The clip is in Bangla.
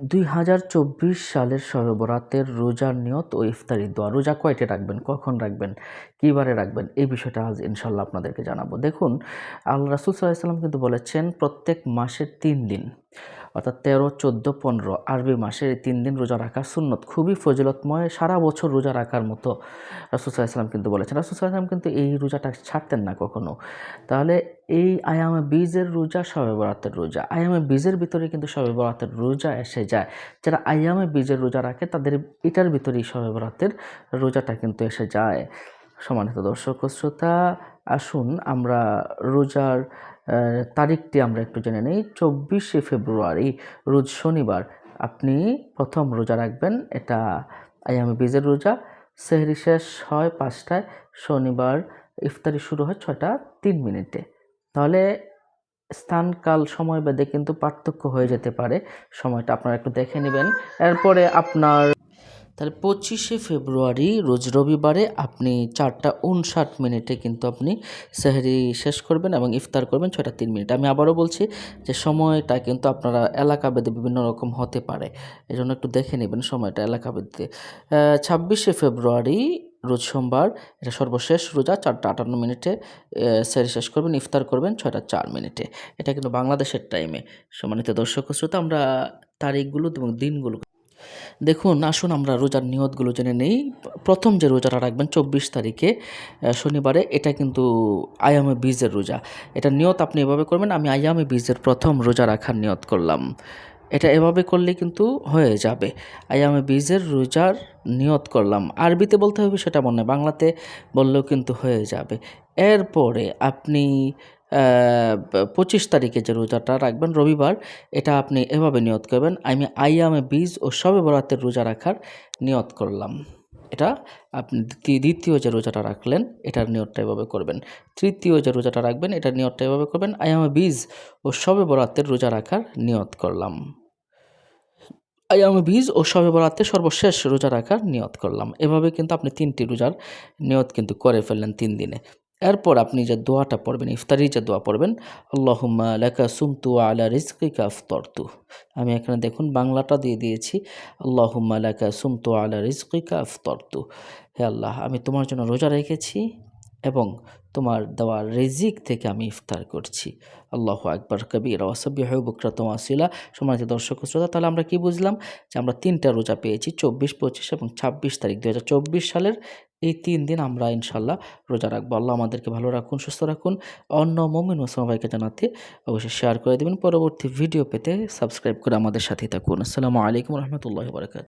দুই হাজার চব্বিশ সালের সর্বরাতের বরাতের রোজার নিয়ত ও ইফতারি দোয়া। রোজা কয়টে রাখবেন? কখন রাখবেন? কীবারে রাখবেন? এই বিষয়টা আজ ইনশাল্লাহ আপনাদেরকে জানাব। দেখুন, আল্লাহ রাসুল সাল্লাহ ইসলাম কিন্তু বলেছেন, প্রত্যেক মাসের তিন দিন। অর্থাৎ তেরো, চোদ্দ, পনেরো আরবি মাসের তিন দিন রোজা রাখা সুন্নত। খুবই ফজিলতময় সারা বছর রোজা রাখার মতো সাল্লাম কিন্তু বলেছেন। সাল্লাম কিন্তু এই রোজাটা ছাড়তেন না কখনো। তাহলে এই আয়ামে বীজের রোজা সবে বরাতের রোজা, আয়ামে বীজের ভিতরে কিন্তু সবে বরাতের রোজা এসে যায়। যারা আয়ামে বীজের রোজা রাখে, তাদের এটার ভিতরেই সবে বরাতের রোজাটা কিন্তু এসে যায়। সম্মানিত দর্শক শ্রোতা আসুন, আমরা রোজার তারিখটি আমরা একটু জেনে নিই, চব্বিশে ফেব্রুয়ারি, রোজ শনিবার। আপনি প্রথম রোজা রাখবেন, এটা আয়ামে বীজের রোজা। সেহরি শেষ হয় পাঁচটায়, শনিবার ইফতারি শুরু হয় ছটা তিন মিনিটে। তাহলে স্থান কাল সময় বেঁধে কিন্তু পার্থক্য হয়ে যেতে পারে। সময়টা আপনারা একটু দেখে নেবেন। এরপরে আপনার তাহলে পঁচিশে ফেব্রুয়ারি রোজ রবিবারে আপনি চারটা উনষাট মিনিটে কিন্তু আপনি সেহরি শেষ করবেন এবং ইফতার করবেন ছয়টা তিন মিনিট। আমি আবারও বলছি যে সময়টা কিন্তু আপনারা এলাকা বেদে বিভিন্ন রকম হতে পারে। এই জন্য একটু দেখে নেবেন সময়টা এলাকা বেদে ছাব্বিশে ফেব্রুয়ারি রোজ সোমবার, এটা সর্বশেষ রোজা, চারটা আটান্ন মিনিটে সেহরি শেষ করবেন, ইফতার করবেন ছয়টা চার মিনিটে। এটা কিন্তু বাংলাদেশের টাইমে সম্মানিত দর্শক শ্রোতা, আমরা তারিখগুলো এবং দিনগুলো দেখুন, আসুন আমরা রোজার নিয়তগুলো জেনে নেই। প্রথম যে রোজাটা রাখবেন চব্বিশ তারিখে শনিবারে, এটা কিন্তু আয়ামে বীজের রোজা। এটা নিয়ত আপনি এভাবে করবেন, আমি আয়ামে বীজের প্রথম রোজা রাখার নিয়ত করলাম। এটা এভাবে করলে কিন্তু হয়ে যাবে। আয়ামে বীজের রোজার নিয়ত করলাম। আরবিতে বলতে হবে সেটা মনে, বাংলাতে বললেও কিন্তু হয়ে যাবে। এরপরে আপনি পঁচিশ তারিখে যে রোজাটা রাখবেন রবিবার, এটা আপনি এভাবে নিয়ত করবেন, আমি আইয়ামে বীজ ও সবে বরাতের রোজা রাখার নিয়ত করলাম। এটা আপনি দ্বিতীয় যে রোজাটা রাখলেন, এটার নিয়তটা এভাবে করবেন। তৃতীয় যে রোজাটা রাখবেন, এটার নিয়তটা এভাবে করবেন, আয়ামে বীজ ও সবে বরাতের রোজা রাখার নিয়ত করলাম। আয়ামে বীজ ও সবে বরাতে সর্বশেষ রোজা রাখার নিয়ত করলাম। এভাবে কিন্তু আপনি তিনটি রোজার নিয়ত কিন্তু করে ফেললেন তিন দিনে। এরপর আপনি যে দোয়াটা পড়বেন, ইফতারি যে দোয়া পড়বেন, আল্লাহুম্মা লেখা সুমতু আলা রিজকিকা আফতরতু। আমি এখানে দেখুন বাংলাটা দিয়ে দিয়েছি, আল্লাহুম্মা লেখা সুমতু আলা রিজকিকা আফতরতু। হে আল্লাহ, আমি তোমার জন্য রোজা রেখেছি এবং তোমার দেওয়ার রেজিক থেকে আমি ইফতার করছি। আল্লাহ আকবর, কবির ওয়াসবি বুকরা তোমাসিলা সম্মানিত দর্শক শ্রোতা, তাহলে আমরা কি বুঝলাম? যে আমরা তিনটা রোজা পেয়েছি, চব্বিশ, পঁচিশ এবং ছাব্বিশ তারিখ দু হাজার চব্বিশ সালের। এই তিন দিন আমরা ইনশাল্লাহ রোজা রাখব। আল্লাহ আমাদেরকে ভালো রাখুন, সুস্থ রাখুন। অন্য মমিন ওসমান ভাইকে জানাতে অবশ্যই শেয়ার করে দেবেন। পরবর্তী ভিডিও পেতে সাবস্ক্রাইব করে আমাদের সাথেই থাকুন। আসসালামু আলাইকুম রহমতুল্লাহ বরকাত